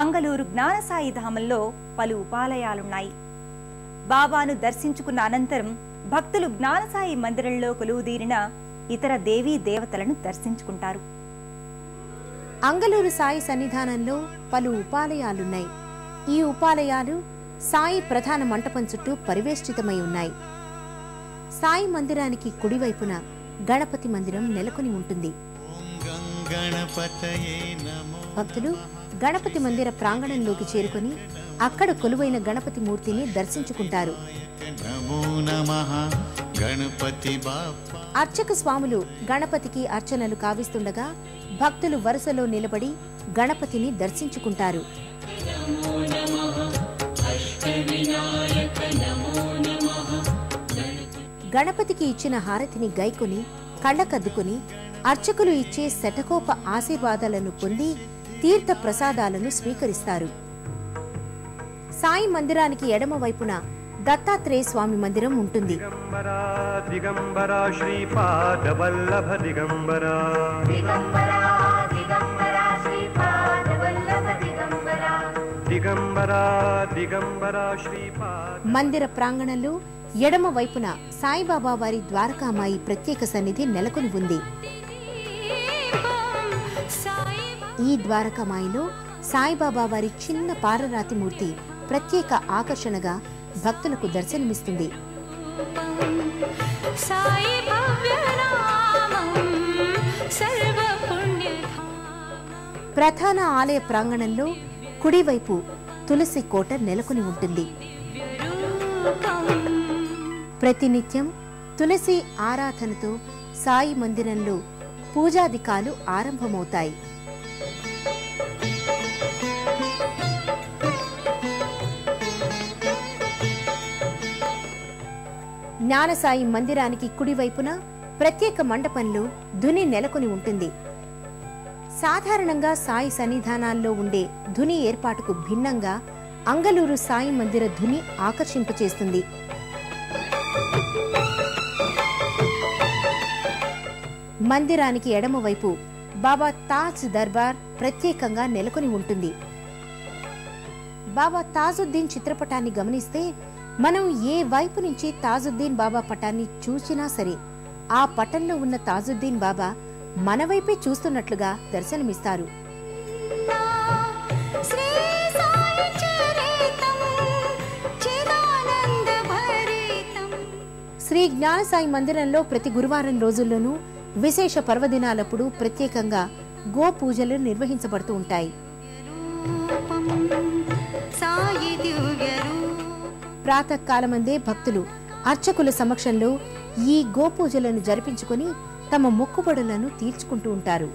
మంగళూరు జ్ఞానసాయి ధామంలో పలు ఉపాలయాలున్నాయి. బాబాను దర్శించుకున్న అనంతరం భక్తులు జ్ఞానసాయి మందిరంలో కొలువుదీరిన ఇతర దేవీ దేవతలను దర్శించుకుంటారు. అంగలూరు సాయి సన్నిధానంలో పలు ఉపాలయాలున్నాయి. ఈ ఉపాలయాలు సాయి ప్రధాన మంటపం చుట్టూ పరివేష్టితమై ఉన్నాయి. సాయి మందిరానికి కుడివైపున గణపతి మందిరం నెలకొని ఉంటుంది. భక్తులు గణపతి మందిర ప్రాంగణంలోకి చేరుకొని అక్కడ కొలువైన గణపతి మూర్తిని దర్శించుకుంటారు. అర్చక స్వాములు గణపతికి అర్చనలు కావిస్తుండగా భక్తులు వరుసలో నిలబడి గణపతిని దర్శించుకుంటారు. గణపతికి ఇచ్చిన హారతిని గైకొని కళ్ళకద్దుకుని అర్చకులు ఇచ్చే శటకోప ఆశీర్వాదాలను పొంది తీర్థ ప్రసాదాలను స్వీకరిస్తారు. సాయి మందిరానికి ఎడమ వైపున దత్తాత్రేయ స్వామి మందిరం ఉంటుంది. మందిర ప్రాంగణంలో ఎడమ వైపున సాయిబాబా వారి ద్వారకామాయి ప్రత్యేక సన్నిధి నెలకొని ఉంది. ఈ ద్వారకామాయిలో సాయిబాబా వారి చిన్న పారరాతి మూర్తి ప్రత్యేక ఆకర్షణగా భక్తులకు దర్శనమిస్తుంది. ప్రధాన ఆలయ ప్రాంగణంలో కుడివైపు తులసి కోట నెలకొని ఉంటుంది. ప్రతినిత్యం తులసి ఆరాధనతో సాయి మందిరంలో పూజాధికాలు ఆరంభమవుతాయి. జ్ఞానసాయి మందిరానికి కుడివైపున ప్రత్యేక మండపంలో ధుని నెలకొని ఉంటుంది. సాధారణంగా సాయి సన్నిధానాల్లో ఉండే ధుని ఏర్పాటుకు భిన్నంగా అంగలూరు సాయి మందిర ధుని ఆకర్షింపచేస్తుంది. మందిరానికి ఎడమవైపు బాబా తాజ్ దర్బార్ ప్రత్యేకంగా నెలకొని ఉంటుంది. బాబా తాజుద్దీన్ చిత్రపటాన్ని గమనిస్తే మనం ఏ వైపు నుంచి తాజుద్దీన్ బాబా పటాన్ని చూసినా సరే ఆ పటంలో ఉన్న తాజుద్దీన్ బాబా మన వైపే చూస్తున్నట్లుగా దర్శనమిస్తారు. శ్రీ సాయి జ్ఞానసాయి మందిరంలో ప్రతి గురువారం రోజుల్లోనూ విశేష పర్వదినాలప్పుడు ప్రత్యేకంగా గో పూజలు నిర్వహించబడుతూ ఉంటాయి. సాయి ప్రాతకాలమందే భక్తులు అర్చకుల సమక్షంలో ఈ గోపూజలను జరిపించుకొని తమ మొక్కుబడులను తీర్చుకుంటూ ఉంటారు.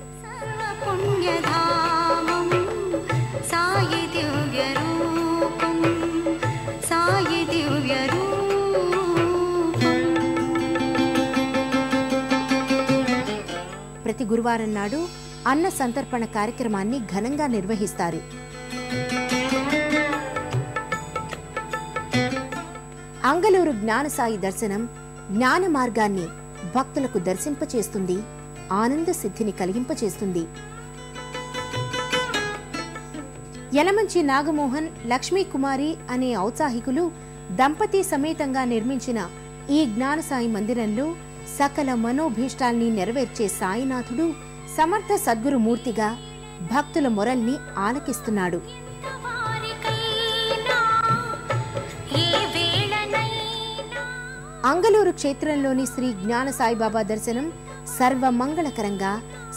ప్రతి గురువారం నాడు అన్న సంతర్పణ కార్యక్రమాన్ని ఘనంగా నిర్వహిస్తారు. అంగలూరు జ్ఞానసాయి దర్శనం జ్ఞాన మార్గాన్ని భక్తులకు దర్శింపచేస్తుంది ఆనంద సిద్ధిని కలిగింపచేస్తుంది. యలమంచి నాగమోహన్ లక్ష్మీకుమారి అనే ఔత్సాహికులు దంపతి సమేతంగా నిర్మించిన ఈ జ్ఞానసాయి మందిరంలో సకల మనోభీష్టాల్ని నెరవేర్చే సాయినాథుడు సమర్థ సద్గురు మూర్తిగా భక్తుల మొరల్ని ఆలకిస్తున్నాడు. అంగలూరు క్షేత్రంలోని శ్రీ జ్ఞాన సాయిబాబా దర్శనం సర్వ మంగళకరంగా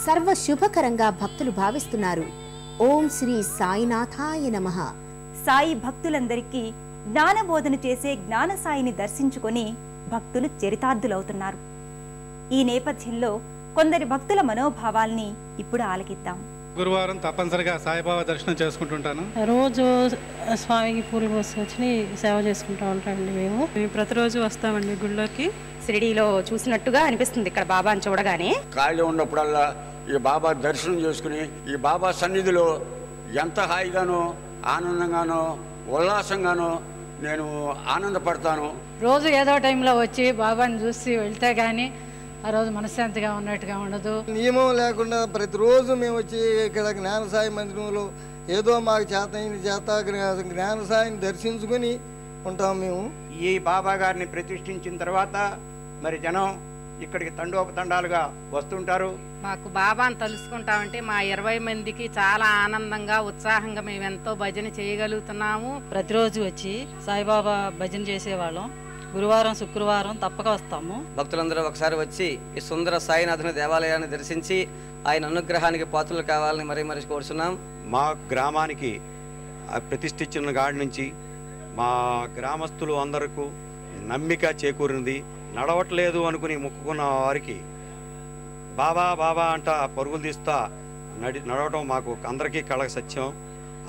సర్వ శుభకరంగా భక్తులు భావిస్తున్నారు. ఓం శ్రీ సాయినాథాయ నమః. సాయి భక్తులందరికీ జ్ఞానబోధన చేసే జ్ఞాన సాయిని దర్శించుకొని భక్తులు చరితార్థులవుతున్నారు. ఈ నేపథ్యంలో కొందరి భక్తుల మనోభావాల్ని ఇప్పుడు ఆలకిద్దాం. గురువారం తప్పనిసరిగా సాయిబాబా దర్శనం చేసుకుంటుంటాను. రోజు స్వామికి పూలు పోసుకొచ్చి సేవ చేసుకుంటూ ఉంటామండి మేము. మేము ప్రతిరోజు వస్తామండి గుళ్ళోకి. షిరిడీలో చూసినట్టుగా అనిపిస్తుంది ఇక్కడ బాబాని చూడగానే. ఖాళీ ఉన్నప్పుడల్లా ఈ బాబా దర్శనం చేసుకుని ఈ బాబా సన్నిధిలో ఎంత హాయిగానో ఆనందంగానో ఉల్లాసంగానో నేను ఆనందపడతాను. రోజు ఏదో టైంలో వచ్చి బాబాని చూసి వెళ్తే కానీ ఆ రోజు మనశ్శాంతిగా ఉన్నట్టుగా ఉండదు. నియమం లేకుండా ప్రతిరోజు మేము వచ్చి ఇక్కడ జ్ఞాన సాయి మందిరంలో ఏదో మాకు చేత జ్ఞా- జ్ఞాన సాయిని దర్శించుకుని ఉంటాం మేము. ఈ బాబా గారిని ప్రతిష్ఠించిన తర్వాత మరి జనం ఇక్కడికి తండోపతండాలుగా వస్తుంటారు. మాకు బాబాను తలుసుకుంటామంటే మా ఇరవై మందికి చాలా ఆనందంగా ఉత్సాహంగా మేము ఎంతో భజన చేయగలుగుతున్నాము. ప్రతిరోజు వచ్చి సాయిబాబా భజన చేసేవాళ్ళం. గురువారం శుక్రవారం తప్పక వస్తాము. భక్తులందరూ ఒకసారి వచ్చి ఈ సుందర సాయినాథుని దేవాలయాన్ని దర్శించి ఆయన అనుగ్రహానికి పాత్రలు కావాలని మరీ మరీ కోరుచున్నాం. మా గ్రామానికి ఆ ప్రతిష్ఠించిన కాడి నుంచి మా గ్రామస్తులు అందరకు నమ్మిక చేకూరింది నడవట్లేదు అనుకుని మొక్కుకున్న వారికి బాబా బాబా అంట పరుగులు తీస్తా నడి నడవటం మాకు అందరికీ కళ సత్యం.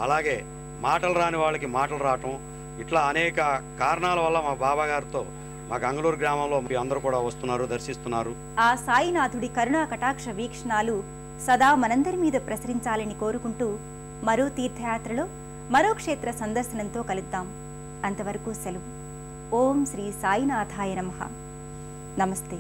అలాగే మాటలు రాని వాళ్ళకి మాటలు రావటం ఇట్లా అనేక కారణాల వల్ల మా బాబా గారితో మా గంగళూరు గ్రామంలో మీ అందరూ కూడా వస్తున్నారు దర్శిస్తున్నారు. ఆ సాయినాథుడి కరుణా కటాక్ష వీక్షణాలు సదా మనందరి మీద ప్రసరించాలని కోరుకుంటూ మరో తీర్థయాత్రలో మరో క్షేత్ర సందర్శనంతో కలుద్దాం. అంతవరకు సెలవు. ఓం శ్రీ సాయినాథాయ నమః. నమస్తే.